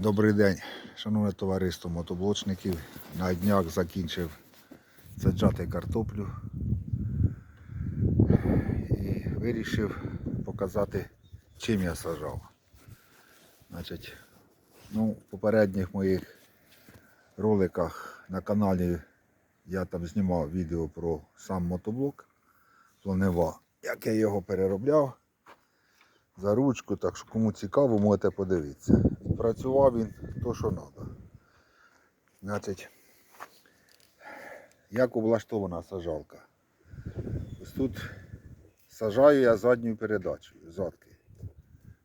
Добрий день, шановне товариство мотоблочників. На днях закінчив саджати картоплю і вирішив показати, чим я сажав. Значить, ну, в попередніх моїх роликах на каналі я там знімав відео про сам мотоблок Планева, як я його переробляв за ручку, так що кому цікаво, можете подивитися. Працював він то, що треба. Значить, як облаштована сажалка. Ось тут сажаю я задньою передачею, задки.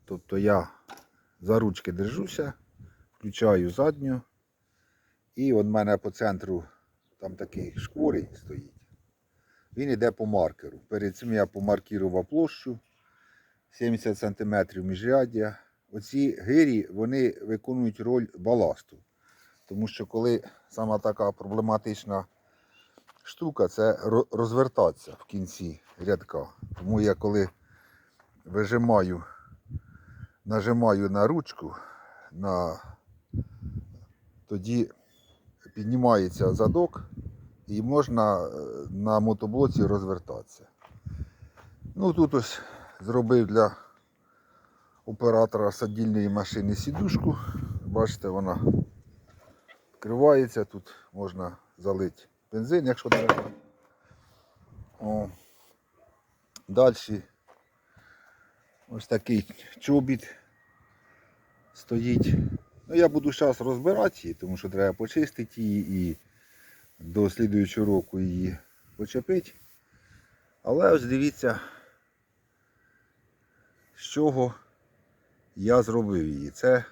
Тобто я за ручки держуся, включаю задню, і от в мене по центру там такий шкурий стоїть. Він йде по маркеру. Перед цим я помаркірував площу. 70 см міжряддя. Оці гирі вони виконують роль баласту. Тому що коли сама така проблематична штука, це розвертатися в кінці рядка. Тому я коли вижимаю, нажимаю на ручку, на... тоді піднімається задок і можна е, на мотоблоці розвертатися. Ну тут ось зробив для оператора садільної машини сідушку. Бачите, вона відкривається, тут можна залити бензин, якщо треба. О. Далі ось такий чобіт стоїть. Ну, я буду зараз розбирати її, тому що треба почистити її і до слідуючого року її почепити. Але ось дивіться, з чого я зробив її. Це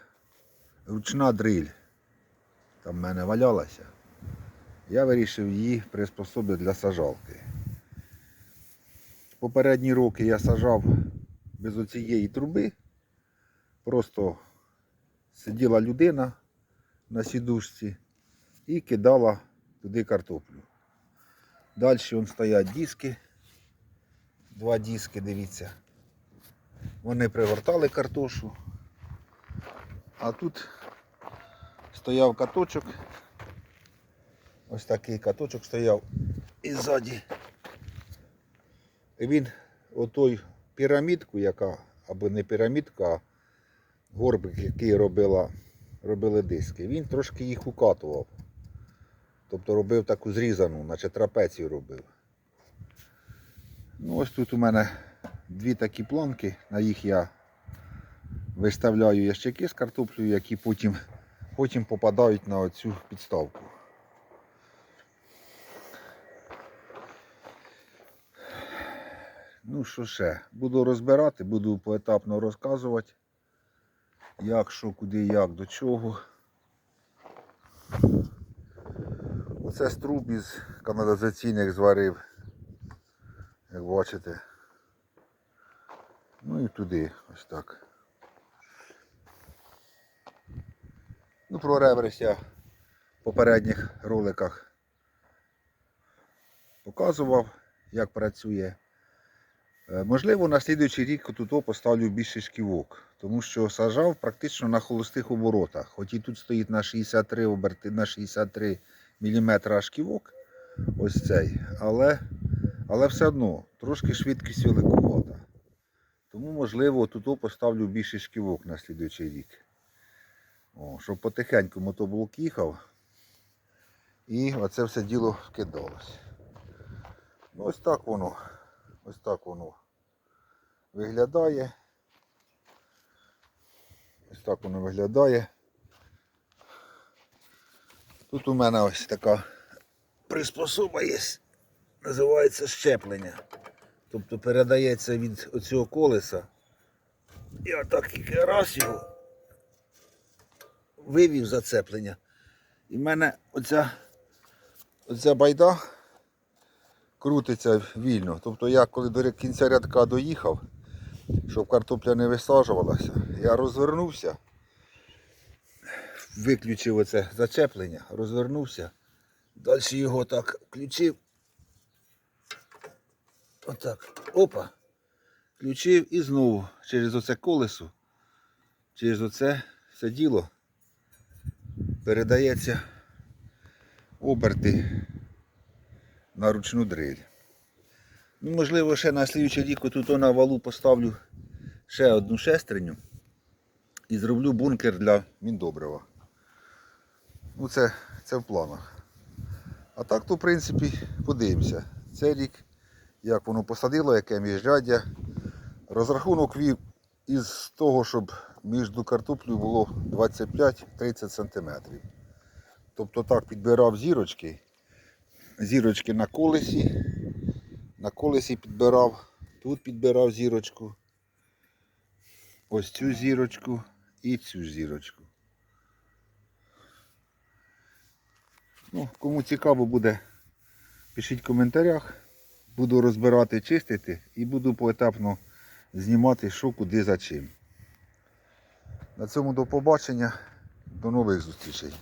ручна дриль. Там в мене валялася. Я вирішив її приспособити для сажалки. Попередні роки я сажав без оцієї труби. Просто сиділа людина на сідушці і кидала туди картоплю. Далі стоять диски. Два диски, дивіться. Вони пригортали картошу. А тут стояв каточок. Ось такий каточок стояв і ззаді. Він отой пірамідку, яка, або не пірамідка, а горбик, який робила, робили диски, він трошки їх укатував. Тобто робив таку зрізану, наче трапецію робив. Ну, ось тут у мене дві такі планки, на їх я виставляю ящики з картоплею, які потім, потім попадають на оцю підставку. Ну що ще, буду розбирати, буду поетапно розказувати, як, що, куди, як, до чого. Оце струб із каналізаційних зварив, як бачите. Ну і туди ось так. Ну, про реверс в попередніх роликах показував, як працює. Е, Можливо, на слідуючий рік тут поставлю більше шківок, тому що сажав практично на холостих оборотах. Хоч і тут стоїть на 63 оберти, на 63 мм шківок, ось цей, але, але все одно трошки швидкість великувата. Тому, можливо, тут поставлю більше шківок на слідуючий рік. О, щоб потихеньку мотоблок їхав. І оце все діло вкидалось. Ну, ось так воно. Ось так воно виглядає. Ось так воно виглядає. Тут у мене ось така приспособа є. Називається щеплення. Тобто передається від оцього колеса. І отак тільки раз його вивів зацеплення. І в мене оця, оця байда крутиться вільно. Тобто я коли до кінця рядка доїхав, щоб картопля не висаджувалася, я розвернувся, виключив оце зачеплення, розвернувся, далі його так включив. Отак. Опа. Включив і знову через оце колесо, через оце все діло передається оберти на ручну дриль. Ну, можливо, ще на слідчий рік тут на валу поставлю ще одну шестерню і зроблю бункер для міндобрива. Ну, це, це в планах. А так, то, в принципі, подивимося. Цей рік, як воно посадило, яке міжряддя. Розрахунок вів із того, щоб між картоплею було 25-30 см. Тобто так підбирав зірочки. Зірочки на колесі. На колесі підбирав, тут підбирав зірочку. Ось цю зірочку і цю зірочку. Ну, кому цікаво буде, пишіть в коментарях. Буду розбирати, чистити і буду поетапно знімати, що куди за чим. На цьому до побачення. До нових зустрічей.